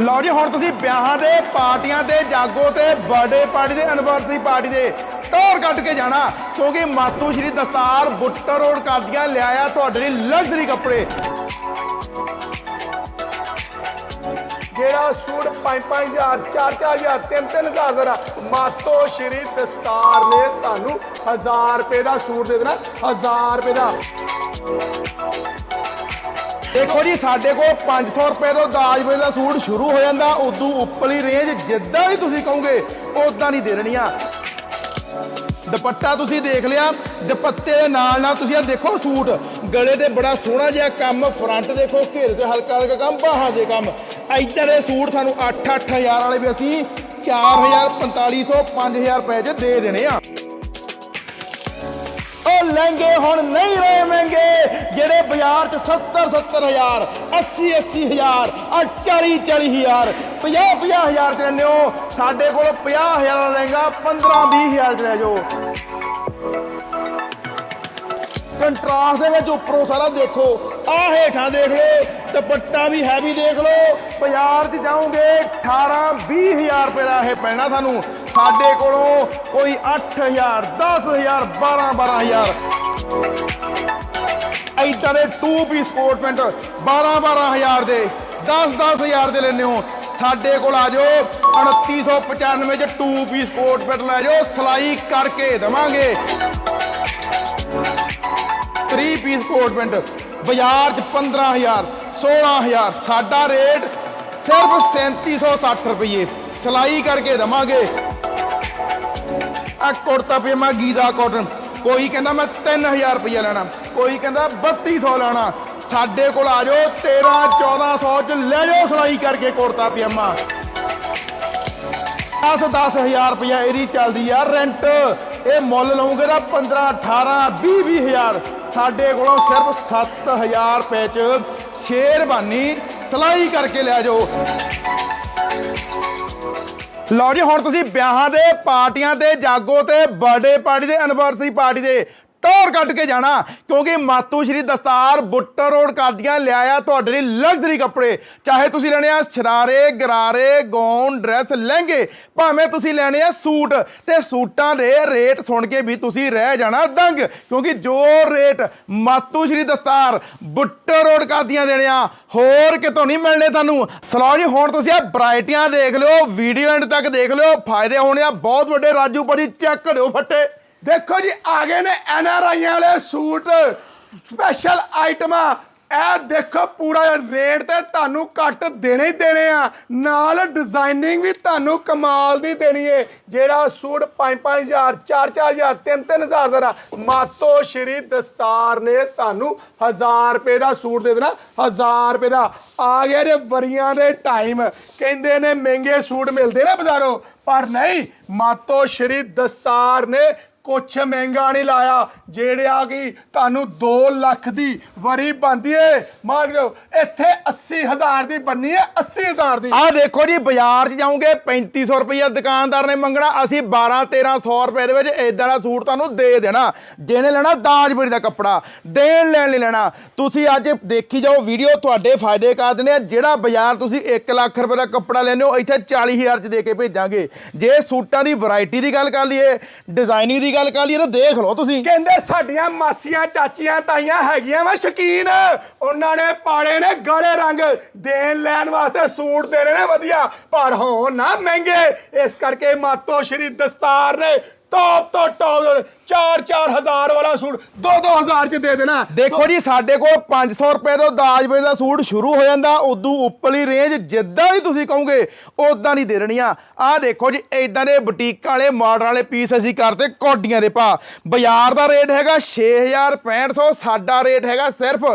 ਲਓ ਜੀ, ਹੁਣ ਤੁਸੀਂ ਵਿਆਹਾਂ ਦੇ ਪਾਰਟੀਆਂ ਤੇ ਜਾਗੋ ਤੇ ਬਰਥਡੇ ਪਾਰਟੀ ਦੇ ਐਨਵਰਸਰੀ ਪਾਰਟੀ ਦੇ। ਟੌਰ ਕੱਢ ਕੇ ਜਾਣਾ, ਕਿਉਂਕਿ ਮਾਤੂ ਸ਼੍ਰੀ ਦਸਤਾਰ ਬੁੱਟਰ ਰੋਡ ਕਰਦੀਆਂ ਲਿਆਇਆ ਤੁਹਾਡੇ ਲਈ ਲਗਜ਼ਰੀ ਕੱਪੜੇ। ਜਿਹੜਾ ਸੂਟ 5-5000 4-4000 3-3000 ਦਾ ਮਾਤੋ ਸ਼੍ਰੀ ਦਸਤਾਰ ਨੇ ਤੁਹਾਨੂੰ 1000 ਰੁਪਏ ਦਾ ਸੂਟ ਦੇ ਦੇਣਾ 1000 ਰੁਪਏ ਦਾ। ਦੇਖੋ ਜੀ, ਸਾਡੇ ਕੋਲ 500 ਰੁਪਏ ਤੋਂ ਦਾਜ ਵੇਲੇ ਦਾ ਸੂਟ ਸ਼ੁਰੂ ਹੋ ਜਾਂਦਾ। ਉਦੋਂ ਉੱਪਰਲੀ ਰੇਂਜ ਜਿੱਦਾਂ ਵੀ ਤੁਸੀਂ ਕਹੋਗੇ ਉਦਾਂ ਨਹੀਂ ਦੇ ਦੇਣੀਆਂ ਦੁਪੱਟਾ ਤੁਸੀਂ ਦੇਖ ਲਿਆ, ਦੁਪੱਟੇ ਦੇ ਨਾਲ ਨਾਲ ਤੁਸੀਂ ਆ ਦੇਖੋ ਸੂਟ। ਗਲੇ ਤੇ ਬੜਾ ਸੋਹਣਾ ਜਿਹਾ ਕੰਮ ਫਰੰਟ ਦੇਖੋ ਘੇਰੇ ਤੇ ਹਲਕਾ ਹਲਕਾ ਕੰਮ, ਬਾਹਾਂ ਦੇ ਕੰਮ। ਇੱਧਰ ਦੇ ਸੂਟ ਸਾਨੂੰ 8-8000 ਵਾਲੇ ਵੀ ਅਸੀਂ 4000 4500 5000 ਰੁਪਏ 'ਚ ਦੇ ਦੇਣੇ ਆ। ਉਹ ਲਹਿੰਗੇ ਹੁਣ ਨਹੀਂ ਰਹੇ। ਜਿਹੜੇ ਬਾਜ਼ਾਰ 'ਚ 70 70000 80 80000 ਔਰ 40 40000 50 50000 'ਚ ਲੈਂਦੇ ਹੋ, ਸਾਡੇ ਕੋਲ 50000 ਵਾਲਾ ਲਹਿੰਗਾ 15 20000 'ਚ ਲੈ ਜਾਓ। ਕੰਟਰਾਸਟ ਦੇ ਵਿੱਚ ਉੱਪਰੋਂ ਸਾਰਾ ਦੇਖੋ, ਆਹ ਹੇਠਾਂ ਦੇਖ ਲਓ, ਦੁਪੱਟਾ ਵੀ ਹੈਵੀ ਦੇਖ ਲਓ, ਬਾਜ਼ਾਰ 'ਚ ਜਾਓਗੇ 18 20000 ਰੁਪਏ ਦਾ ਇਹ ਪੈਣਾ ਸਾਨੂੰ। ਸਾਡੇ ਕੋਲੋਂ ਕੋਈ 8000 10000 12 12000 ਐਦਾਂ ਦੇ 2 ਪੀਸ ਕੋਟ ਪੈਂਟ 12 12000 ਦੇ 10 10000 ਦੇ ਲੈਣੇ ਹੋ। ਸਾਡੇ ਕੋਲ ਆ ਜਾਓ 2995 ਚ 2 ਪੀਸ ਕੋਟ ਪੈਂਟ ਲੈ ਜਾਓ, ਸਲਾਈ ਕਰਕੇ ਦਵਾਂਗੇ। 3 ਪੀਸ ਕੋਟ ਪੈਂਟ ਬਾਜ਼ਾਰ 'ਚ 15000 16000 ਸਾਡਾ ਰੇਟ ਸਿਰਫ 3760 ਰੁਪਏ ਸਲਾਈ ਕਰਕੇ ਦਵਾਂਗੇ। ਆ ਕੁੜਤਾ ਪਜਾਮਾ ਗੀਦਾ ਕਾਟਨ ਕੋਈ ਕਹਿੰਦਾ ਮੈਂ 3000 ਰੁਪਏ ਲੈਣਾ, ਕੋਈ ਕਹਿੰਦਾ 3200 ਲੈਣਾ ਸਾਡੇ ਕੋਲ ਆ ਜਾਓ 13 1400 ਚ ਲੈ ਜਾਓ ਸਲਾਈ ਕਰਕੇ ਕੁੜਤਾ ਪਜਾਮਾ। 10 10000 ਰੁਪਇਆ ਇਹਦੀ ਚੱਲਦੀ ਆ ਰੈਂਟ ਇਹ ਮੁੱਲ ਲਓਗੇ ਤਾਂ 15 18 20 20000 ਸਾਡੇ ਕੋਲੋਂ ਸਿਰਫ 7000 ਰੁਪਏ ਚ ਸ਼ੇਰਬਾਨੀ ਸਲਾਈ ਕਰਕੇ ਲੈ ਜਾਓ। ਲਓ ਜੀ, ਹੁਣ ਤੁਸੀਂ ਵਿਆਹਾਂ ਦੇ ਪਾਰਟੀਆਂ ਤੇ ਜਾਗੋ ਤੇ ਬਰਥਡੇ ਪਾਰਟੀ ਦੇ ਐਨਵਰਸਰੀ ਪਾਰਟੀ ਦੇ। ਟੌਰ ਕੱਢ ਕੇ ਜਾਣਾ। ਕਿਉਂਕਿ ਮਾਤੂ ਸ਼੍ਰੀ ਦਸਤਾਰ ਬੁੱਟਰ ਰੋਡ ਕਰਦੀਆਂ ਲਿਆਇਆ ਤੁਹਾਡੇ ਲਈ ਲਗਜ਼ਰੀ ਕੱਪੜੇ। ਚਾਹੇ ਤੁਸੀਂ ਲੈਣੇ ਆ ਸ਼ਰਾਰੇ, ਗਰਾਰੇ ਗੌਨ ਡਰੈਸ ਲਹਿੰਗੇ, ਭਾਵੇਂ ਤੁਸੀਂ ਲੈਣੇ ਆ ਸੂਟ। ਤੇ ਸੂਟਾਂ ਦੇ ਰੇਟ ਸੁਣ ਕੇ ਵੀ ਤੁਸੀਂ ਰਹਿ ਜਾਣਾ ਦੰਗ। ਕਿਉਂਕਿ ਜੋ ਰੇਟ ਮਾਤੂ ਸ਼੍ਰੀ ਦਸਤਾਰ ਬੁੱਟਰ ਰੋਡ ਕਰਦੀਆਂ ਦੇਣੇ ਆ, ਹੋਰ ਕਿਤੋਂ ਨਹੀਂ ਮਿਲਣੇ ਤੁਹਾਨੂੰ। ਸਲੋ ਜੀ, ਹੁਣ ਤੁਸੀਂ ਆ ਵੈਰਾਈਟੀਆਂ ਦੇਖ ਲਿਓ ਵੀਡੀਓ ਐਂਡ ਤੱਕ ਦੇਖ ਲਿਓ। ਫਾਇਦੇ ਹੋਣੇ ਆ, ਬਹੁਤ ਵੱਡੇ। ਰਾਜੂ ਭਾਜੀ ਚੈੱਕ ਕਰਿਓ ਫੱਟੇ। ਦੇਖੋ ਜੀ, ਆ ਗਏ ਨੇ ਐਨ ਆਰ ਆਈਆਂ ਵਾਲੇ ਸੂਟ। ਸਪੈਸ਼ਲ ਆਈਟਮਾਂ। ਇਹ ਦੇਖੋ, ਪੂਰਾ ਰੇਟ ਤੇ ਤੁਹਾਨੂੰ ਘੱਟ ਦੇਣੇ ਹੀ ਦੇਣੇ ਆ। ਨਾਲ ਡਿਜ਼ਾਈਨਿੰਗ ਵੀ ਤੁਹਾਨੂੰ ਕਮਾਲ ਦੀ ਦੇਣੀ ਏ। ਜਿਹੜਾ ਸੂਟ 5-5000 4-4000 3-3000 ਦਾ ਮਾਤੋ ਸ਼੍ਰੀ ਦਸਤਾਰ ਨੇ ਤੁਹਾਨੂੰ 1000 ਰੁਪਏ ਦਾ ਸੂਟ ਦੇ ਦੇਣਾ 1000 ਰੁਪਏ ਦਾ। ਆ ਗਿਆ ਜੇ ਵਰੀਆਂ ਦੇ ਟਾਈਮ। ਕਹਿੰਦੇ ਨੇ ਮਹਿੰਗੇ ਸੂਟ ਮਿਲਦੇ ਨੇ ਬਾਜ਼ਾਰੋਂ, ਪਰ ਨਹੀਂ, ਮਾਤੋ ਸ਼੍ਰੀ ਦਸਤਾਰ ਨੇ ਕੁਛ ਮਹਿੰਗਾ ਨਹੀਂ ਲਾਇਆ। ਜਿਹੜਾ ਕਿ ਤੁਹਾਨੂੰ 2 ਲੱਖ ਦੀ ਵਰੀ ਬੰਦੀ ਏ। ਮਾਰ ਲਓ ਇੱਥੇ 80000 ਦੀ ਬੰਨੀ ਹੈ 80000 ਦੀ। ਆਹ ਦੇਖੋ ਜੀ, ਬਾਜ਼ਾਰ 'ਚ ਜਾਓਗੇ 3500 ਰੁਪਏ ਦੁਕਾਨਦਾਰ ਨੇ ਮੰਗਣਾ। ਅਸੀਂ 12 1300 ਰੁਪਏ ਦੇ ਵਿੱਚ ਇਦਾਂ ਦਾ ਸੂਟ ਤੁਹਾਨੂੰ ਦੇ ਦੇਣਾ। ਜਿਹਨੇ ਲੈਣਾ ਦਾਜਬੜੀ ਦਾ ਕੱਪੜਾ। ਦੇਣ ਲੈਣ ਲਈ ਲੈਣਾ। ਤੁਸੀਂ ਅੱਜ ਦੇਖੀ ਜਾਓ, ਵੀਡੀਓ ਤੁਹਾਡੇ ਫਾਇਦੇ ਕਰ ਦਿੰਦੇ ਆ। ਜਿਹੜਾ ਬਾਜ਼ਾਰ ਤੁਸੀਂ 1 ਲੱਖ ਰੁਪਏ ਦਾ ਕੱਪੜਾ ਲੈਂਦੇ ਹੋ, ਇੱਥੇ 40000 'ਚ ਦੇ ਕੇ ਭੇਜਾਂਗੇ। ਜੇ ਸੂਟਾਂ ਦੀ ਵੈਰਾਈਟੀ ਦੀ ਗੱਲ ਕਰ ਲਈਏ ਡਿਜ਼ਾਈਨਿੰਗ ਦੀ ਗੱਲ ਕਰ ਲਈਏ ਤਾਂ ਦੇਖ ਲਓ ਤੁਸੀਂ। ਕਹਿੰਦੇ ਸਾਡੀਆਂ ਮਾਸੀਆਂ, ਚਾਚੀਆਂ, ਤਾਈਆਂ ਹੈਗੀਆਂ ਵਾ ਸ਼ਕੀਨ। ਉਹਨਾਂ ਨੇ ਪਾੜੇ ਨੇ ਗਾਲੇ ਰੰਗ। ਦੇਣ ਲੈਣ ਵਾਸਤੇ ਸੂਟ ਦੇਣੇ ਨੇ ਵਧੀਆ। ਪਰ ਹੋਣ ਨਾ ਮਹਿੰਗੇ। ਇਸ ਕਰਕੇ ਮਾਤੋ ਸ਼੍ਰੀ ਦਸਤਾਰ ਨੇ ਟੌਪ ਤੋਂ ਟੌਪ 4-4000 ਵਾਲਾ ਸੂਟ 2-2000 ਚ ਦੇ ਦੇਣਾ। ਦੇਖੋ ਜੀ, ਸਾਡੇ ਕੋਲ 500 ਰੁਪਏ ਤੋਂ ਦਾਜ ਵੇਲੇ ਦਾ ਸੂਟ ਸ਼ੁਰੂ ਹੋ ਜਾਂਦਾ, ਉਦੋਂ ਉੱਪਰਲੀ ਰੇਂਜ ਜਿੱਦਾਂ ਦੀ ਤੁਸੀਂ ਕਹੋਗੇ ਉਦਾਂ ਨਹੀਂ ਦੇ ਦੇਣੀਆਂ ਆਹ ਦੇਖੋ ਜੀ ਇਦਾਂ ਦੇ ਬੁਟੀਕਾਂ ਵਾਲੇ ਮਾਡਲ ਵਾਲੇ ਪੀਸ ਅਸੀਂ ਕਰਤੇ ਕੋਡੀਆਂ ਦੇ ਭਾ ਬਾਜ਼ਾਰ ਦਾ ਰੇਟ ਹੈਗਾ 6000 6500 ਸਾਡਾ ਰੇਟ ਹੈਗਾ ਸਿਰਫ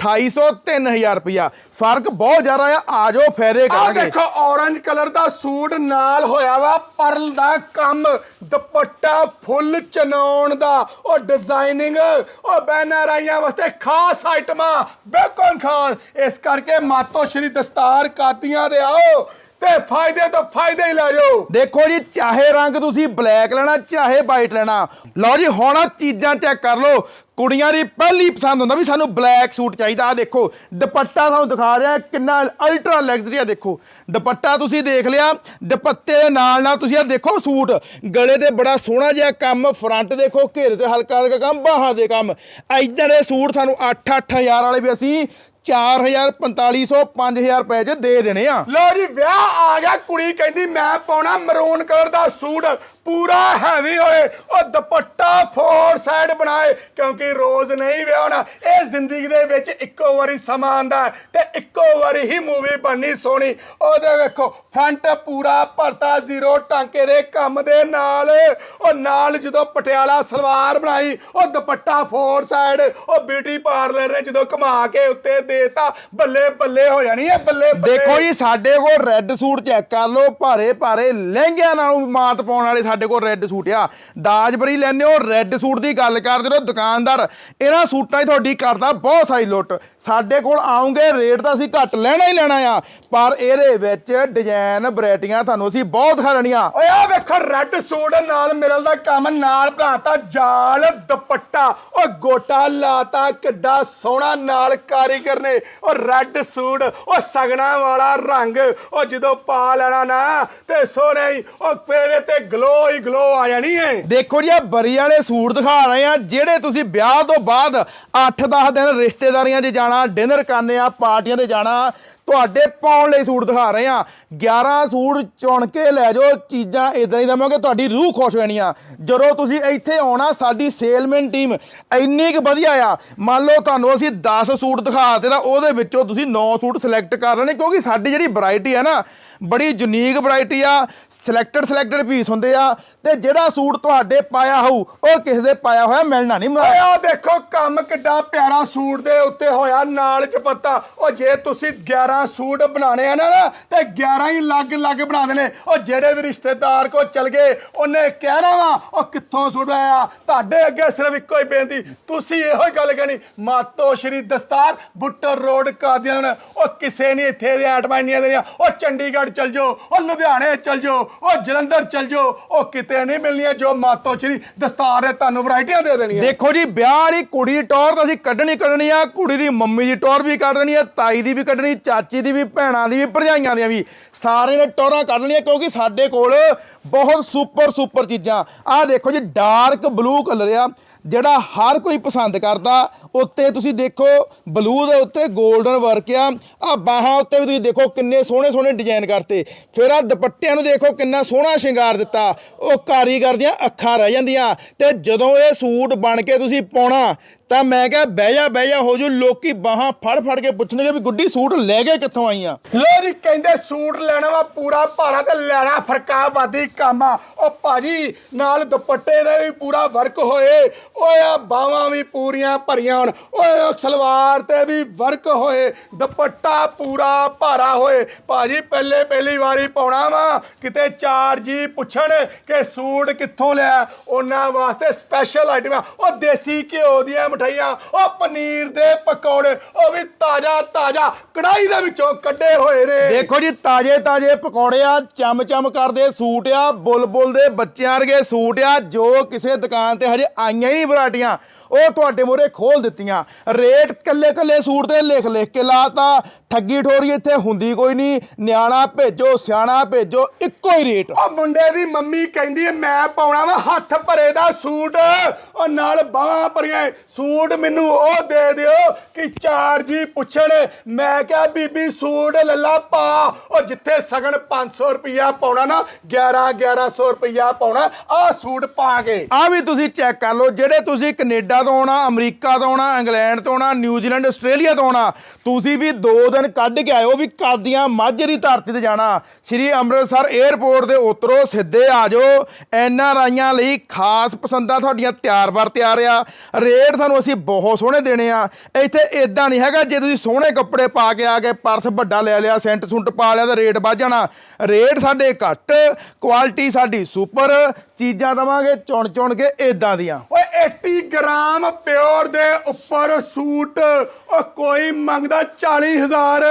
2800 3000 ਰੁਪਇਆ। ਫ਼ਰਕ ਬਹੁਤ ਜ਼ਿਆਦਾ ਆ ਆ ਜਾਓ ਫਾਇਦੇ ਆ ਕਰਾਂਗੇ। ਦੇਖੋ ਔਰੰਜ ਕਲਰ ਦਾ ਸੂਟ ਨਾਲ ਹੋਇਆ ਵਾ ਪਰਲ ਦਾ ਕੰਮ ਦੁਪੱਟਾ ਫੁੱਲ ਚਨਾਉਣ ਦਾ ਉਹ ਡਿਜ਼ਾਈਨਿੰਗ ਉਹ ਬੈਨਰ ਆਈਆਂ ਵਾਸਤੇ ਖਾਸ ਆਈਟਮਾਂ ਬਿਲਕੁਲ ਖਾਸ। ਇਸ ਕਰਕੇ ਮਾਤੋ ਸ਼੍ਰੀ ਦਸਤਾਰ ਕਾਤੀਆਂ ਦੇ ਆਓ ਤੇ ਫਾਇਦੇ ਤੋਂ ਫਾਇਦੇ ਹੀ ਲੈ ਜਾਓ। ਦੇਖੋ ਜੀ ਚਾਹੇ ਰੰਗ ਤੁਸੀਂ ਬਲੈਕ ਲੈਣਾ ਚਾਹੇ ਵਾਈਟ ਲੈਣਾ। ਲਓ ਜੀ ਹੁਣ ਚੀਜ਼ਾਂ ਚੈੱਕ ਕਰ ਲਓ। ਕੁੜੀਆਂ ਦੀ ਪਹਿਲੀ ਪਸੰਦ ਹੁੰਦਾ ਵੀ ਸਾਨੂੰ ਬਲੈਕ ਸੂਟ ਚਾਹੀਦਾ। ਆ ਦੇਖੋ, ਦੁਪੱਟਾ ਤੁਹਾਨੂੰ ਦਿਖਾ ਰਿਹਾ ਕਿੰਨਾ ਅਲਟਰਾ ਲੈਗਜ਼ਰੀ ਆ ਦੇਖੋ। ਦੁਪੱਟਾ ਤੁਸੀਂ ਦੇਖ ਲਿਆ, ਦੁਪੱਟੇ ਦੇ ਨਾਲ ਨਾਲ ਤੁਸੀਂ ਆ ਦੇਖੋ ਸੂਟ। ਗਲੇ ਤੇ ਬੜਾ ਸੋਹਣਾ ਜਿਹਾ ਕੰਮ ਫਰੰਟ ਦੇਖੋ, ਘੇਰੇ ਤੇ ਹਲਕਾ ਹਲਕਾ ਕੰਮ, ਬਾਹਾਂ ਦੇ ਕੰਮ। ਇਦਾਂ ਦੇ ਸੂਟ ਸਾਨੂੰ 8-8000 ਵਾਲੇ ਵੀ ਅਸੀਂ 4000 4500 5000 ਰੁਪਏ 'ਚ ਦੇ ਦੇਣੇ ਆ। ਲਓ ਜੀ, ਵਿਆਹ ਆ ਗਿਆ, ਕੁੜੀ ਕਹਿੰਦੀ ਮੈਂ ਪਾਉਣਾ ਮਰੂਨ ਕਲਰ ਦਾ ਸੂਟ। ਪੂਰਾ ਹੈਵੀ ਹੋਏ। ਉਹ ਦੁਪੱਟਾ ਫੋਰ ਸਾਈਡ ਬਣਾਏ, ਕਿਉਂਕਿ ਰੋਜ਼ ਨਹੀਂ ਵਿਆਹਣਾ। ਇਹ ਜ਼ਿੰਦਗੀ ਦੇ ਵਿੱਚ ਇੱਕੋ ਵਾਰੀ ਸਮਾਂ ਆਉਂਦਾ ਤੇ ਇੱਕੋ ਵਾਰੀ ਹੀ ਮੂਵੀ ਬਣਨੀ ਸੋਹਣੀ। ਉਹਦੇ ਵੇਖੋ ਫਰੰਟ ਪੂਰਾ ਭਰਤਾ ਜ਼ੀਰੋ ਟਾਂਕੇ ਦੇ ਕੰਮ ਦੇ ਨਾਲ। ਉਹ ਨਾਲ ਜਦੋਂ ਪਟਿਆਲਾ ਸਲਵਾਰ ਬਣਾਈ, ਉਹ ਦੁਪੱਟਾ ਫੋਰ ਸਾਈਡ ਉਹ ਬਿਊਟੀ ਪਾਰਲਰ ਨੇ ਜਦੋਂ ਘੁਮਾ ਕੇ ਉੱਤੇ ਦੇਤਾ, ਬੱਲੇ ਬੱਲੇ ਹੋ ਜਾਣੀ ਹੈ, ਬੱਲੇ ਦੇਖੋ ਜੀ, ਸਾਡੇ ਕੋਲ ਰੈੱਡ ਸੂਟ ਚੈੱਕ ਕਰ ਲਓ ਭਾਰੇ ਭਾਰੇ ਲਹਿੰਗਿਆਂ ਨਾਲੋਂ ਵੀ ਮਾਤ ਪਾਉਣ ਵਾਲੇ ਸਾਡੇ ਕੋਲ ਰੈੱਡ ਸੂਟ ਆ। ਦਾਜਬਰੀ ਲੈਣੇ ਹੋ ਰੈੱਡ ਸੂਟ ਦੀ ਗੱਲ ਕਰਦੇ ਹੋ ਦੁਕਾਨਦਾਰ, ਇਹਨਾਂ ਸੂਟਾਂ ਹੀ ਤੁਹਾਡੀ ਕਰਦਾ ਬਹੁਤ ਸਾਰੀ ਲੁੱਟ। ਸਾਡੇ ਕੋਲ ਆਉਂਗੇ ਰੇਟ ਤਾਂ ਅਸੀਂ ਘੱਟ ਲੈਣਾ ਹੀ ਲੈਣਾ ਆ। ਪਰ ਇਹਦੇ ਵਿੱਚ ਡਿਜ਼ਾਈਨ ਵੈਰਾਈਟੀਆਂ ਤੁਹਾਨੂੰ ਅਸੀਂ ਬਹੁਤ ਖੜਨੀਆਂ ਓਏ ਆ ਵੇਖੋ ਰੈੱਡ ਸੂਟ ਨਾਲ ਮਿਲਣ ਦਾ ਕੰਮ ਨਾਲ ਬਣਾਤਾ ਜਾਲ ਦੁਪੱਟਾ। ਓ ਗੋਟਾ ਲਾਤਾ ਕਿੱਡਾ ਸੋਹਣਾ ਨਾਲ ਕਾਰੀਗਰ ਨੇ। ਓ ਰੈੱਡ ਸੂਟ ਓ ਸਗਣਾ ਵਾਲਾ ਰੰਗ ਓ ਜਦੋਂ ਪਾ ਲੈਣਾ ਨਾ ਤੇ ਸੋਹਣੇ ਹੀ ਓ ਫੇਰੇ ਤੇ ਗਲੋ ਹੀ ਗਲੋ ਆ ਜਾਣੀ ਏ। ਦੇਖੋ ਜੀ ਆ ਬਰੀ ਵਾਲੇ ਸੂਟ ਦਿਖਾ ਰਹੇ ਆ, ਜਿਹੜੇ ਤੁਸੀਂ ਵਿਆਹ ਤੋਂ ਬਾਅਦ 8-10 ਦਿਨ ਰਿਸ਼ਤੇਦਾਰੀਆਂ 'ਚ ਜਾਣਾ ਡਿਨਰ ਕਰਨੇ ਆ, ਪਾਰਟੀਆਂ ਤੇ ਜਾਣਾ, ਤੁਹਾਡੇ ਪਾਉਣ ਲਈ ਸੂਟ ਦਿਖਾ ਰਹੇ ਆ। 11 ਸੂਟ ਚੁਣ ਕੇ ਲੈ ਜਾਓ, ਚੀਜ਼ਾਂ ਇਦਾਂ ਹੀ ਦਵਾਂਗੇ ਤੁਹਾਡੀ ਰੂਹ ਖੁਸ਼ ਹੋ ਆ। ਜਦੋਂ ਤੁਸੀਂ ਇੱਥੇ ਆਉਣਾ, ਸਾਡੀ ਸੇਲਮੈਨ ਟੀਮ ਇੰਨੀ ਕੁ ਵਧੀਆ ਆ। ਮੰਨ ਲਓ ਤੁਹਾਨੂੰ ਅਸੀਂ 10 ਸੂਟ ਦਿਖਾਤੇ ਤਾਂ ਉਹਦੇ ਵਿੱਚੋਂ ਤੁਸੀਂ 9 ਸੂਟ ਸਿਲੈਕਟ ਕਰ ਲੈਣੇ, ਕਿਉਂਕਿ ਸਾਡੀ ਜਿਹੜੀ ਵੈਰਾਈਟੀ ਆ ਨਾ, ਬੜੀ ਯੂਨੀਕ ਵੈਰਾਈਟੀ ਆ। ਸਿਲੈਕਟਡ ਸਿਲੈਕਟਡ ਪੀਸ ਹੁੰਦੇ ਆ ਤੇ ਜਿਹੜਾ ਸੂਟ ਤੁਹਾਡੇ ਪਾਇਆ ਹੋਊ ਉਹ ਕਿਸੇ ਦੇ ਪਾਇਆ ਹੋਇਆ ਮਿਲਣਾ ਨਹੀਂ ਓਏ ਮਿਲਣਾ ਆ ਦੇਖੋ ਕੰਮ ਕਿੱਡਾ ਪਿਆਰਾ ਸੂਟ ਦੇ ਉੱਤੇ ਹੋਇਆ ਨਾਲ ਚਪੱਤਾ। ਉਹ ਜੇ ਤੁਸੀਂ 11 ਸੂਟ ਬਣਾਣੇ ਆ ਨਾ ਨਾ, ਤੇ 11 ਹੀ ਅਲੱਗ ਅਲੱਗ ਬਣਾ ਦੇਣੇ। ਉਹ ਜਿਹੜੇ ਵੀ ਰਿਸ਼ਤੇਦਾਰ ਕੋ ਚਲ ਗਏ ਉਹਨੇ ਕਹਿਣਾ ਵਾ ਉਹ ਕਿੱਥੋਂ ਸੂਟ ਆਇਆ? ਤੁਹਾਡੇ ਅੱਗੇ ਸਿਰਫ ਇੱਕੋ ਹੀ ਬੇਨਤੀ ਤੁਸੀਂ ਇਹੋ ਹੀ ਗੱਲ ਕਹਿਣੀ ਮਾਤੋ ਸ਼੍ਰੀ ਦਸਤਾਰ ਬੁੱਟਰ ਰੋਡ ਕਾਦੀਆਨ ਉਹ ਕਿਸੇ ਨੇ ਇੱਥੇ ਦੇ ਆਟਮਾਂ ਨਹੀਂ ਦੇਣੀਆਂ ਉਹ ਚੰਡੀਗੜ੍ਹ ਚਲ ਜਾਓ ਉਹ ਲੁਧਿਆਣੇ ਚਲ ਜਾਓ ਉਹ ਜਲੰਧਰ ਚਲ ਜਾਓ। ਉਹ ਕਿਤੇ ਨਹੀਂ ਮਿਲਣੀਆਂ, ਜੋ ਮਾਤੋ ਸ਼੍ਰੀ ਦਸਤਾਰ ਹੈ, ਤੁਹਾਨੂੰ ਵੈਰਾਈਟੀਆਂ ਦੇ ਦੇਣੀਆਂ। ਦੇਖੋ ਜੀ, ਵਿਆਹ ਵਾਲੀ ਕੁੜੀ ਦੀ ਟੌਰ ਤਾਂ ਅਸੀਂ ਕੱਢਣੀ ਕੱਢਣੀ ਆ, ਕੁੜੀ ਦੀ ਮੰਮੀ ਦੀ ਟੌਰ ਵੀ ਕੱਢਣੀ ਆ, ਤਾਈ ਦੀ ਵੀ ਕੱਢਣੀ, ਚਾਚੀ ਦੀ ਵੀ, ਭੈਣਾਂ ਦੀ ਵੀ, ਭਰਜਾਈਆਂ ਦੀਆਂ ਵੀ। ਸਾਰੇ ਨੇ ਟੌਰਾਂ ਕੱਢਣੀਆਂ ਕਿਉਂਕਿ ਸਾਡੇ ਕੋਲ ਬਹੁਤ ਸੁਪਰ ਸੁਪਰ ਚੀਜ਼ਾਂ। ਆਹ ਦੇਖੋ ਜੀ ਡਾਰਕ ਬਲੂ ਕਲਰ ਆ, ਜਿਹੜਾ ਹਰ ਕੋਈ ਪਸੰਦ ਕਰਦਾ, ਉੱਤੇ ਤੁਸੀਂ ਦੇਖੋ ਬਲੂ ਦੇ ਉੱਤੇ 골ਡਨ ਵਰਕ ਆ। ਆ ਬਾਹਾਂ ਉੱਤੇ ਵੀ ਤੁਸੀਂ ਦੇਖੋ ਕਿੰਨੇ ਸੋਹਣੇ ਸੋਹਣੇ ਡਿਜ਼ਾਈਨ ਕਰਤੇ। ਫਿਰ ਆ ਦੁਪੱਟਿਆਂ ਨੂੰ ਦੇਖੋ ਕਿੰਨਾ ਸੋਹਣਾ ਸ਼ਿੰਗਾਰ ਦਿੱਤਾ। ਉਹ ਕਾਰੀਗਰ ਦੀਆਂ ਅੱਖਾਂ ਰਹਿ ਜਾਂਦੀਆਂ ਤੇ ਜਦੋਂ ਇਹ ਸੂਟ ਬਣ ਕੇ ਤੁਸੀਂ ਪਾਉਣਾ, ਤਾਂ ਮੈਂ ਕਿਹਾ ਬਹਿ ਜਾ ਬਹਿ ਜਾ, ਹੋ ਜੂ, ਲੋਕੀ ਬਾਹਾਂ ਫੜ ਫੜ ਕੇ ਪੁੱਛਣਗੇ ਵੀ ਗੁੱਡੀ ਸੂਟ ਲੈ ਕੇ ਕਿੱਥੋਂ ਆਈਆਂ? ਲੋ ਜੀ, ਕਹਿੰਦੇ ਸੂਟ ਲੈਣਾ ਵਾ ਪੂਰਾ ਭਾਰਾ ਤੇ ਲੈਣਾ ਫਰਕਾਬਾਦੀ ਕੰਮ। ਆ ਉਹ ਭਾਜੀ, ਨਾਲ ਦੁਪੱਟੇ ਦੇ ਵੀ ਪੂਰਾ ਵਰਕ ਹੋਏ। ਓਏ ਆ ਬਾਹਾਂ ਵੀ ਪੂਰੀਆਂ ਭਰੀਆਂ ਹੋਣ। ਓਏ ਉਹ ਸਲਵਾਰ ਤੇ ਵੀ ਵਰਕ ਹੋਏ। ਦੁਪੱਟਾ ਪੂਰਾ ਭਾਰਾ ਹੋਏ। ਭਾਜੀ, ਪਹਿਲੇ ਪਹਿਲੀ ਵਾਰੀ ਪਾਉਣਾ ਵਾ। ਕਿਤੇ ਚਾਰ ਜੀ ਪੁੱਛਣ ਕਿ ਸੂਟ ਕਿੱਥੋਂ ਲਿਆ। ਉਹਨਾਂ ਵਾਸਤੇ ਸਪੈਸ਼ਲ ਆਈਟਮਾਂ ਉਹ ਦੇਸੀ ਘਿਓ ਦੀਆਂ ਮਠਾਈਆਂ ਉਹ ਪਨੀਰ ਦੇ ਪਕੌੜੇ, ਉਹ ਵੀ ਤਾਜ਼ਾ ਤਾਜ਼ਾ। ਕੜਾਈ ਦੇ ਵਿੱਚੋਂ ਕੱਢੇ ਹੋਏ ਨੇ। ਦੇਖੋ ਜੀ ਤਾਜੇ ਤਾਜੇ ਪਕੌੜੇ ਆ। ਚਮ ਚਮ ਕਰਦੇ ਸੂਟ ਆ। ਬੁਲਬੁਲ ਦੇ ਬੱਚਿਆਂ ਵਰਗੇ ਸੂਟ ਆ, ਜੋ ਕਿਸੇ ਦੁਕਾਨ ਤੇ ਹਜੇ ਆਈਆਂ ਹੀ ਨਹੀਂ ਵਰਾਟੀਆਂ। ਉਹ ਤੁਹਾਡੇ ਮੂਹਰੇ ਖੋਲ ਦਿੱਤੀਆਂ। ਰੇਟ ਕੱਲੇ ਕੱਲੇ ਸੂਟ ਤੇ ਲਿਖ ਲਿਖ ਕੇ ਲਾਤਾ। ਠੱਗੀ ਠੋਰੀ ਇੱਥੇ ਹੁੰਦੀ ਕੋਈ ਨਹੀਂ। ਨਿਆਣਾ ਭੇਜੋ ਸਿਆਣਾ ਭੇਜੋ ਇੱਕੋ ਹੀ ਰੇਟ। ਉਹ ਮੁੰਡੇ ਦੀ ਮੰਮੀ ਕਹਿੰਦੀ ਹੈ, ਮੈਂ ਪਾਉਣਾ ਵਾ ਹੱਥ ਭਰੇ ਦਾ ਸੂਟ। ਉਹ ਨਾਲ ਬਾਹਾਂ ਭਰੀਆਂ ਸੂਟ ਮੈਨੂੰ ਉਹ ਦੇ ਦਿਓ ਕਿ ਚਾਰ ਜੀ ਪੁੱਛਣ। ਮੈਂ ਕਿਹਾ ਬੀਬੀ ਸੂਟ ਲੱਲਾ ਪਾ। ਉਹ ਜਿੱਥੇ ਸਗਨ 500 ਰੁਪਿਆ ਪਾਉਣਾ ਨਾ 11 1100 ਰੁਪਿਆ ਪਾਉਣਾ ਆਹ ਸੂਟ ਪਾ ਕੇ। ਆ ਵੀ ਤੁਸੀਂ ਚੈੱਕ ਕਰ ਲਓ। ਜਿਹੜੇ ਤੁਸੀਂ ਕੈਨੇਡਾ ਤੋਂ ਆਉਣਾ, ਅਮਰੀਕਾ ਤੋਂ ਆਉਣਾ, ਇੰਗਲੈਂਡ ਤੋਂ ਆਉਣਾ ਨਿਊਜ਼ੀਲੈਂਡ ਆਸਟ੍ਰੇਲੀਆ ਤੋਂ ਆਉਣਾ। ਤੁਸੀਂ ਵੀ 2 ਦਿਨ ਕੱਢ ਕੇ ਆਇਓ ਵੀ ਕਰਦੀਆਂ ਮਾਝੇ ਦੀ ਧਰਤੀ ਤੇ ਜਾਣਾ। ਸ਼੍ਰੀ ਅੰਮ੍ਰਿਤਸਰ 에ਅਰਪੋਰਟ ਦੇ ਉਤਰੋ, ਸਿੱਧੇ ਆ ਜਾਓ। ਐਨ ਆਰ ਆਈਆਂ ਲਈ ਖਾਸ ਪਸੰਦਾਂ ਤੁਹਾਡੀਆਂ ਤਿਆਰ ਵਰ ਤਿਆਰ ਆ। ਰੇਟ ਤੁਹਾਨੂੰ ਅਸੀਂ ਬਹੁਤ ਸੋਹਣੇ ਦੇਣੇ ਆ। ਇੱਥੇ ਇਦਾਂ ਨਹੀਂ ਹੈਗਾ, ਜੇ ਤੁਸੀਂ ਸੋਹਣੇ ਕੱਪੜੇ ਪਾ ਕੇ ਆ ਕੇ ਪਰਸ ਵੱਡਾ ਲੈ ਲਿਆ, ਸੈਂਟ ਸੁੰਟ ਪਾ ਲਿਆ, ਤਾਂ ਰੇਟ ਵੱਧ ਜਾਣਾ। ਰੇਟ ਸਾਡੇ ਘੱਟ, ਕੁਆਲਿਟੀ ਸਾਡੀ ਸੁਪਰ। ਚੀਜ਼ਾਂ ਦਵਾਂਗੇ ਚੁਣ ਚੁਣ ਕੇ ਇਦਾਂ ਦੀਆਂ। ਓਏ 80 ਗ੍ਰਾਮ ਪਿਓਰ ਦੇ ਉੱਪਰ ਸੂਟ। ਉਹ ਕੋਈ ਮੰਗਦਾ 40000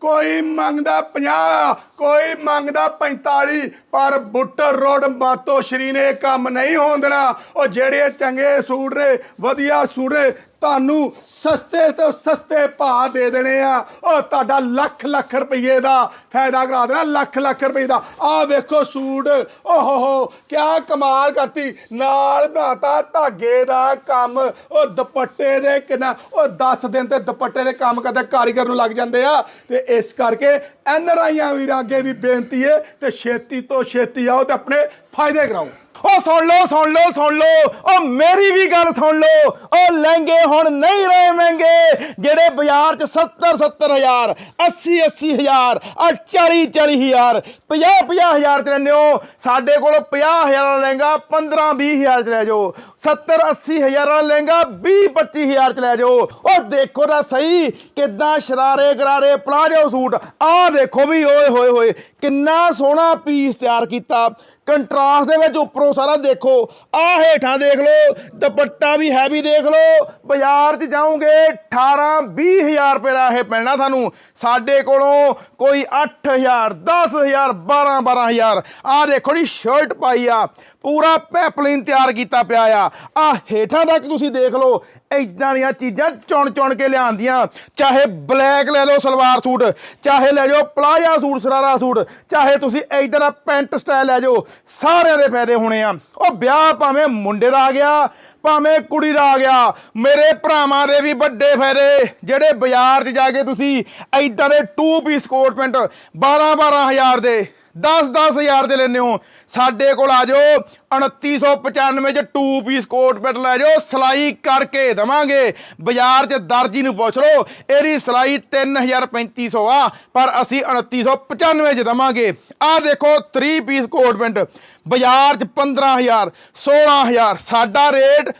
ਕੋਈ ਮੰਗਦਾ 50 ਕੋਈ ਮੰਗਦਾ 45 ਪਰ ਬੁੱਟਰ ਰੋਡ ਮਾਤੋ ਸ਼੍ਰੀ ਨੇ ਕੰਮ ਨਹੀਂ ਹੋਣ ਦੇਣਾ। ਉਹ ਜਿਹੜੇ ਚੰਗੇ ਸੂਟ ਨੇ, ਵਧੀਆ ਸੂਟ ਨੇ, ਤੁਹਾਨੂੰ ਸਸਤੇ ਤੋਂ ਸਸਤੇ ਭਾਅ ਦੇ ਦੇਣੇ ਆ। ਉਹ ਤੁਹਾਡਾ ਲੱਖ ਲੱਖ ਰੁਪਏ ਦਾ ਫਾਇਦਾ ਕਰਾ ਦੇਣਾ, ਲੱਖ ਲੱਖ ਰੁਪਏ ਦਾ। ਆਹ ਵੇਖੋ ਸੂਟ, ਓਹੋ ਹੋ, ਕਿਆ ਕਮਾਲ ਕਰਤੀ। ਨਾਲ ਬਣਾਤਾ ਧਾਗੇ ਦਾ ਕੰਮ। ਉਹ ਦੁਪੱਟੇ ਦੇ ਕਿੰਨਾ, ਉਹ 10 ਦਿਨ ਤੇ ਦੁਪੱਟੇ ਦੇ ਕੰਮ ਕਰਦੇ, ਕਾਰੀਗਰ ਨੂੰ ਲੱਗ ਜਾਂਦੇ ਆ। ਤੇ ਇਸ ਕਰਕੇ ਐਨ ਆਈਆਂ ਵੀਰਾਂ ਅੱਗੇ ਵੀ ਬੇਨਤੀ ਹੈ ਤੇ ਛੇਤੀ ਤੋਂ ਛੇਤੀ ਆਓ ਤੇ ਆਪਣੇ ਫਾਇਦੇ ਕਰਾਓ। ਉਹ ਸੁਣ ਲਓ ਸੁਣ ਲਓ ਸੁਣ ਲਓ, ਉਹ ਮੇਰੀ ਵੀ ਗੱਲ ਸੁਣ ਲਓ, ਉਹ ਲਹਿੰਗੇ ਹੁਣ ਨਹੀਂ ਰਹੇ ਮਹਿੰਗੇ, ਜਿਹੜੇ ਬਾਜ਼ਾਰ 'ਚ 70 70 ਹਜ਼ਾਰ 80 80 ਹਜ਼ਾਰ ਆ 40 40 ਹਜ਼ਾਰ 50 50 ਹਜ਼ਾਰ 'ਚ ਲੈਂਦੇ ਹੋ, ਸਾਡੇ ਕੋਲ 50 ਹਜ਼ਾਰ ਵਾਲਾ ਲਹਿੰਗਾ 15 20 ਹਜ਼ਾਰ 'ਚ ਲੈ ਜਾਓ। 70 80 ਹਜ਼ਾਰ ਵਾਲਾ ਲਹਿੰਗਾ 20 25 ਹਜ਼ਾਰ 'ਚ ਲੈ ਜਾਓ। ਉਹ ਦੇਖੋ ਤਾਂ ਸਹੀ, ਕਿੱਦਾਂ ਸ਼ਰਾਰੇ ਗਰਾਰੇ ਪਲਾਜੋ ਸੂਟ। ਆਹ ਦੇਖੋ ਵੀ, ਓਏ ਹੋਏ ਹੋਏ, ਕਿੰਨਾ ਸੋਹਣਾ ਪੀਸ ਤਿਆਰ ਕੀਤਾ। ਕੰਟਰਾਸਟ ਦੇ ਵਿੱਚ ਉੱਪਰੋਂ ਸਾਰਾ ਦੇਖੋ। ਆਹ ਹੇਠਾਂ ਦੇਖ ਲਓ, ਦੁਪੱਟਾ ਵੀ ਹੈਵੀ ਦੇਖ ਲਓ। ਬਾਜ਼ਾਰ 'ਚ ਜਾਓਗੇ 18 20 ਹਜ਼ਾਰ ਰੁਪਏ ਦਾ ਇਹ ਪੈਣਾ ਤੁਹਾਨੂੰ। ਸਾਡੇ ਕੋਲੋਂ ਕੋਈ 8000 10000 12 12000 ਆਹ ਦੇਖੋ ਜੀ ਸ਼ਰਟ ਪਾਈ ਆ। ਪੂਰਾ ਪੈਪਲਿਨ ਤਿਆਰ ਕੀਤਾ ਪਿਆ ਆ। ਆ ਹੇਠਾਂ ਤੱਕ ਤੁਸੀਂ ਦੇਖ ਲਓ ਇਦਾਂ ਦੀਆਂ ਚੀਜ਼ਾਂ ਚੁਣ ਚੁਣ ਕੇ ਲਿਆਂਦੀਆਂ। ਚਾਹੇ ਬਲੈਕ ਲੈ ਲਓ ਸਲਵਾਰ ਸੂਟ, ਚਾਹੇ ਲੈ ਜਾਓ ਪਲਾਜਾ ਸੂਟ, ਸਰਾਰਾ ਸੂਟ, ਚਾਹੇ ਤੁਸੀਂ ਇਦਾਂ ਦਾ ਪੈਂਟ ਸਟਾਈਲ ਲੈ ਜਾਓ, ਸਾਰਿਆਂ ਦੇ ਫਾਇਦੇ ਹੋਣੇ ਆ। ਉਹ ਵਿਆਹ ਭਾਵੇਂ ਮੁੰਡੇ ਦਾ ਆ ਗਿਆ, ਭਾਵੇਂ ਕੁੜੀ ਦਾ ਆ ਗਿਆ, ਮੇਰੇ ਭਰਾਵਾਂ ਦੇ ਵੀ ਵੱਡੇ ਫਾਇਦੇ। ਜਿਹੜੇ ਬਾਜ਼ਾਰ 'ਚ ਜਾ ਕੇ ਤੁਸੀਂ ਇਦਾਂ ਦੇ 2 ਪੀਸ ਕੋਟ ਪੈਂਟ 12 12000 ਦੇ 10 10000 ਦੇ ਲੈਨੇ ਹੋ। ਸਾਡੇ ਕੋਲ ਆ ਜਾਓ 2995 ਚ 2 ਪੀਸ ਕੋਟ ਪੈਂਟ ਲੈ ਜਾਓ, ਸਿਲਾਈ ਕਰਕੇ ਦਵਾਂਗੇ। ਬਾਜ਼ਾਰ 'ਚ ਦਰਜੀ ਨੂੰ ਪੁੱਛ ਲਓ, ਇਹਦੀ ਸਿਲਾਈ 3350 ਆ, ਪਰ ਅਸੀਂ 2995 ਚ ਦਵਾਂਗੇ। ਆਹ ਦੇਖੋ 3 ਪੀਸ ਕੋਟ ਪੈਂਟ ਬਾਜ਼ਾਰ 'ਚ 15000 16000 ਸਾਡਾ ਰੇਟ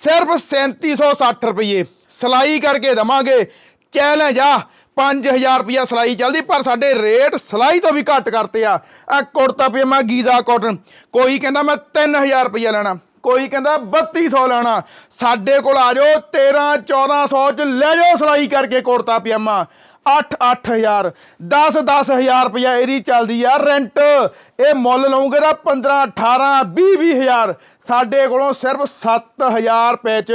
ਸਿਰਫ 3760 ਰੁਪਏ ਸਿਲਾਈ ਕਰਕੇ ਦਵਾਂਗੇ। ਚੈਲੰਜ ਆ 5000 ਰੁਪਿਆ ਸਿਲਾਈ ਚੱਲਦੀ, ਪਰ ਸਾਡੇ ਰੇਟ ਸਿਲਾਈ ਤੋਂ ਵੀ ਘੱਟ ਕਰਤੇ ਆ। ਆ ਕੁੜਤਾ ਪਜਾਮਾ, ਗੀਜ਼ਾ ਕਾਟਨ ਕੋਈ ਕਹਿੰਦਾ ਮੈਂ 3000 ਰੁਪਿਆ ਲੈਣਾ। ਕੋਈ ਕਹਿੰਦਾ 3200 ਲੈਣਾ। ਸਾਡੇ ਕੋਲ ਆ ਜਾਓ 13 1400 ਚ ਲੈ ਜਾਓ ਸਿਲਾਈ ਕਰਕੇ ਕੁੜਤਾ ਪਜਾਮਾ। 8 8000 10 10000 ਰੁਪਿਆ ਇਹਦੀ ਚੱਲਦੀ ਆ ਰੈਂਟ ਇਹ ਮੁੱਲ ਲਓਗੇ ਤਾਂ 15 18 20 20000 ਸਾਡੇ ਕੋਲੋਂ ਸਿਰਫ 7000 ਰੁਪਏ ਚ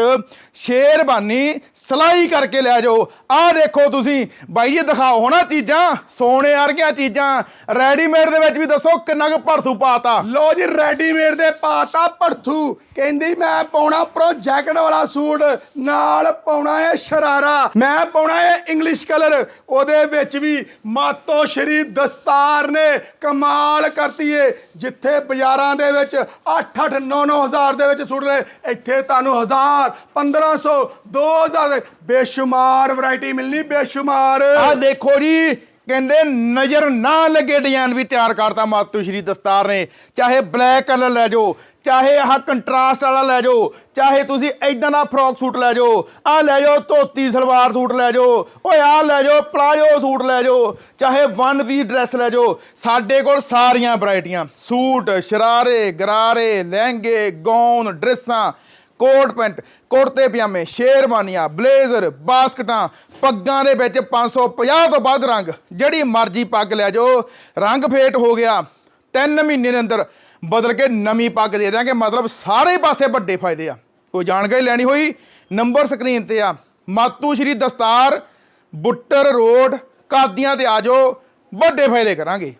ਸ਼ੇਰਬਾਨੀ ਸਿਲਾਈ ਕਰਕੇ ਲੈ ਜਾਓ। ਆਹ ਦੇਖੋ ਤੁਸੀਂ। ਬਾਈ ਜੀ, ਦਿਖਾਓ ਨਾ ਚੀਜ਼ਾਂ ਸੋਨੇ ਵਰਗੀਆਂ ਚੀਜ਼ਾਂ। ਰੈਡੀਮੇਡ ਦੇ ਵਿੱਚ ਵੀ ਦੱਸੋ ਕਿੰਨਾ ਕੁ ਭਰਥੂ ਪਾਤਾ। ਲੋ ਜੀ, ਰੈਡੀਮੇਡ ਦੇ ਪਾਤਾ ਭੜਥੂ ਕਹਿੰਦੀ, ਮੈਂ ਪਾਉਣਾ ਉੱਪਰੋਂ ਜੈਕਟ ਵਾਲਾ ਸੂਟ, ਨਾਲ ਪਾਉਣਾ ਹੈ ਸ਼ਰਾਰਾ। ਮੈਂ ਪਾਉਣਾ ਹੈ ਇੰਗਲਿਸ਼ ਕਲਰ ਉਹਦੇ ਵਿੱਚ ਵੀ ਮਾਤੋ ਸ਼੍ਰੀ ਦਸਤਾਰ ਨੇ ਕਮਾਲ ਕਰਤੀ ਏ। ਜਿੱਥੇ ਬਾਜ਼ਾਰਾਂ ਦੇ ਵਿੱਚ 8 8 9 9 ਹਜ਼ਾਰ ਦੇ ਵਿੱਚ ਸੂਟ ਨੇ, ਇੱਥੇ ਤੁਹਾਨੂੰ 1000 1500 2000 ਬੇਸ਼ੁਮਾਰ ਵੈਰਾਈਟੀ ਮਿਲਣੀ, ਬੇਸ਼ੁਮਾਰ। ਆਹ ਦੇਖੋ ਜੀ, ਕਹਿੰਦੇ ਨਜ਼ਰ ਨਾ ਲੱਗੇ ਡਿਜ਼ਾਈਨ ਵੀ ਤਿਆਰ ਕਰਤਾ ਮਾਤੂ ਸ਼੍ਰੀ ਦਸਤਾਰ ਨੇ। ਚਾਹੇ ਬਲੈਕ ਕਲਰ ਲੈ ਜਾਓ, ਚਾਹੇ ਆਹ ਕੰਟਰਾਸਟ ਵਾਲਾ ਲੈ ਜਾਓ, ਚਾਹੇ ਤੁਸੀਂ ਇਦਾਂ ਦਾ ਫਰੋਕ ਸੂਟ ਲੈ ਜਾਓ, ਆਹ ਲੈ ਜਾਓ ਧੋਤੀ ਸਲਵਾਰ ਸੂਟ ਲੈ ਜਾਓ, ਓਏ ਆਹ ਲੈ ਜਾਓ ਪਲਾਜੋ ਸੂਟ ਲੈ ਜਾਓ, ਚਾਹੇ ਵਨ ਪੀਸ ਡਰੈਸ ਲੈ ਜਾਓ, ਸਾਡੇ ਕੋਲ ਸਾਰੀਆਂ ਵੈਰਾਈਟੀਆਂ ਸੂਟ, ਸ਼ਰਾਰੇ, ਗਰਾਰੇ, ਲਹਿੰਗੇ ਗੌਨ ਡਰੈਸਾਂ ਕੋਟ ਪੈਂਟ, ਕੁੜਤੇ ਪਜਾਮੇ, ਸ਼ੇਰਵਾਨੀਆਂ, ਬਲੇਜ਼ਰ, ਬਾਸਕਟਾਂ, ਪੱਗਾਂ ਦੇ ਵਿੱਚ 550 ਤੋਂ ਵੱਧ ਰੰਗ। ਜਿਹੜੀ ਮਰਜ਼ੀ ਪੱਗ ਲੈ ਜਾਓ, ਰੰਗ ਫੇਟ ਹੋ ਗਿਆ। 3 ਮਹੀਨੇ ਦੇ ਅੰਦਰ ਬਦਲ ਕੇ ਨਵੀਂ ਪੱਗ ਦੇ ਦਿਆਂਗੇ। ਮਤਲਬ ਸਾਰੇ ਪਾਸੇ ਵੱਡੇ ਫਾਇਦੇ ਆ। ਕੋਈ ਜਾਣਕਾਰੀ ਲੈਣੀ ਹੋਈ, ਨੰਬਰ ਸਕਰੀਨ ਤੇ ਆ। ਮਾਤੂ ਸ਼੍ਰੀ ਦਸਤਾਰ, ਬੁੱਟਰ ਰੋਡ, ਕਾਦੀਆਂ ਤੇ ਆ ਜਾਓ। ਵੱਡੇ ਫਾਇਦੇ ਕਰਾਂਗੇ।